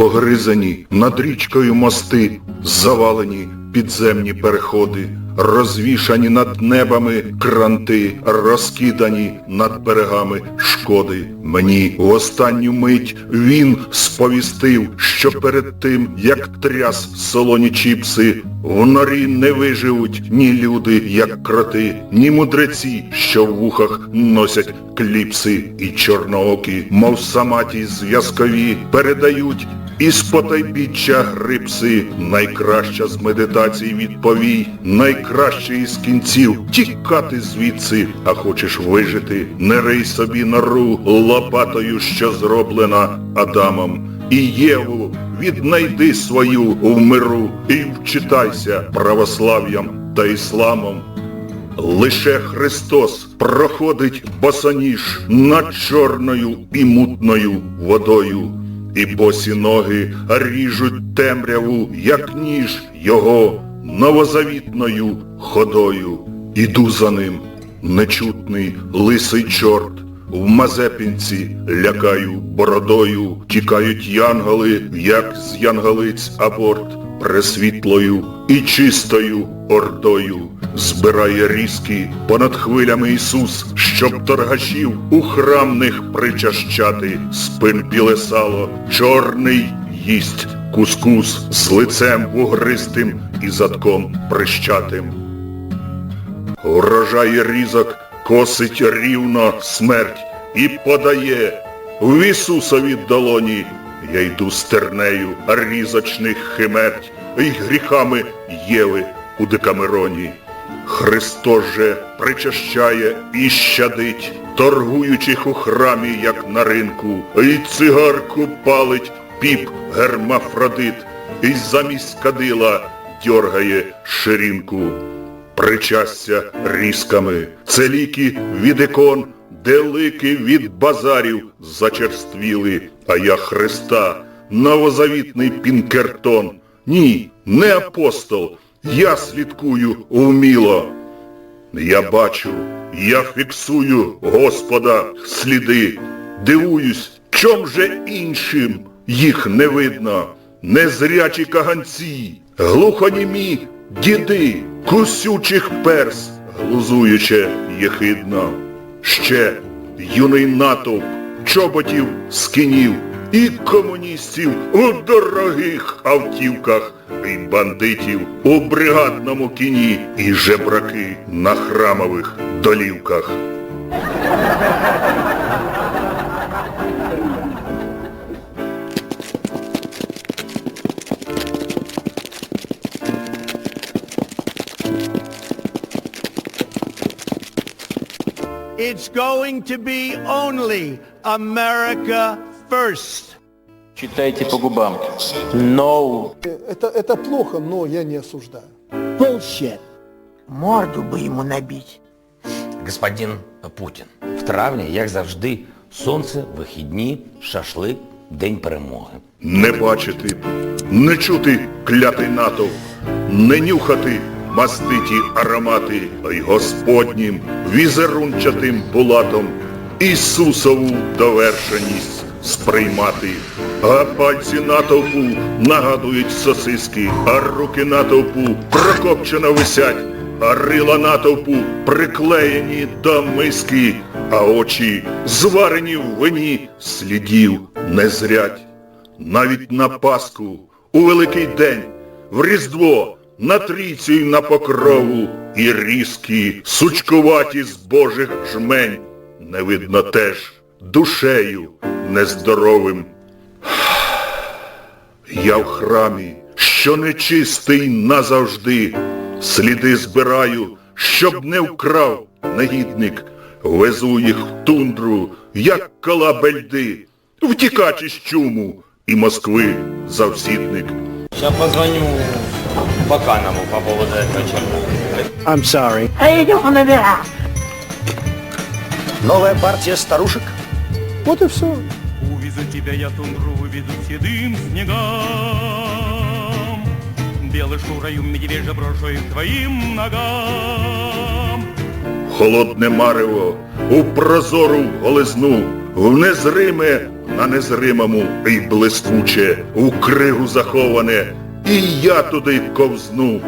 погризані над річкою мости, завалені підземні переходи, розвішані над небами кранти, розкидані над берегами шкоди. Мені в останню мить він сповістив, що перед тим, як тряс солоні чіпси, в норі не виживуть ні люди, як кроти, ні мудреці, що в вухах носять кліпси і чорноокі, мов саматі зв'язкові, передають із потайбіччя грипси, найкраща з медитацій відповій, найкраще із кінців. Тікати звідси, а хочеш вижити, не рий собі нору лопатою, що зроблена Адамом. І Єву. Віднайди свою в миру і вчитайся православ'ям та ісламом. Лише Христос проходить босоніж над чорною і мутною водою, і босі ноги ріжуть темряву, як ніж його новозавітною ходою. Іду за ним, нечутний лисий чорт, в Мазепінці лякаю бородою, тікають янголи, як з янголиць аборт, пресвітлою і чистою ордою. Збирає різки понад хвилями Ісус, щоб торгашів у храмних причащати. Спин біле сало, чорний їсть кускус з лицем вугристим і задком прищатим. Урожай різок косить рівно смерть і подає в Ісусові долоні. Я йду стернею різочних химерть і гріхами Єви у Декамероні. Христос же причащає і щадить, торгуючих у храмі, як на ринку, і цигарку палить піп гермафродит, і замість кадила дьоргає ширинку. Причастя різками, це ліки від ікон, де лики від базарів зачерствіли, а я Христа, новозавітний Пінкертон. Ні, не апостол, я слідкую вміло. Я бачу, я фіксую, Господа, сліди, дивуюсь, чом же іншим їх не видно. Незрячі каганці, глухонімі діди, кусючих перс, глузуюче єхидно. Ще юний натовп, чоботів, скинів і комуністів у дорогих автівках, і бандитів у бригадному кіні, і жебраки на храмових долівках. It's going to be only America first. Читайте по губам. No. Это, это плохо, но я не осуждаю. Bullshit. Морду би йому набіть. Господин Путін. В травні, як завжди, сонце, вихідні, шашлик, день перемоги. Не бачити, не чути клятий натовп, не нюхати маститі аромати, а й Господнім візерунчатим булатом Ісусову довершеність сприймати. А пальці натовпу нагадують сосиски, а руки натовпу прокопчено висять, а рила натовпу приклеєні до миски, а очі зварені в вині слідів не зрять. Навіть на Пасху, у Великий день, в Різдво, на трійцю й на покрову, і різкі, сучкуваті з божих жмень, не видно теж душею нездоровим. Я в храмі, що нечистий назавжди, сліди збираю, щоб не вкрав негідник, везу їх в тундру, як колабельди, втікач із чуму і Москви завсідник. Сейчас позвоню Баканову по поводу этого черта. I'm sorry. Новая партия старушек? Вот и все. Увезу тебя я тундру, выведу к седым снегам. Белой шурою медвежья брошу и к твоим ногам. Холодне марево у прозору голизну, в незриме на незримому і блискуче, у кригу заховане, і я туди ковзну,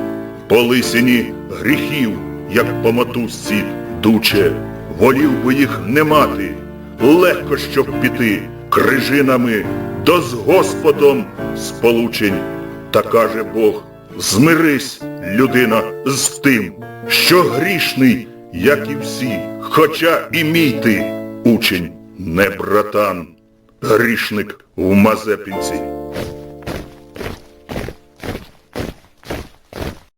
по лисині гріхів, як по мотузці дуче, волів би їх не мати, легко щоб піти крижинами до з Господом сполучень. Та каже Бог, змирись, людина, з тим, що грішний, як і всі, хоча і мій ти, учень, не братан, грішник в Мазепінці.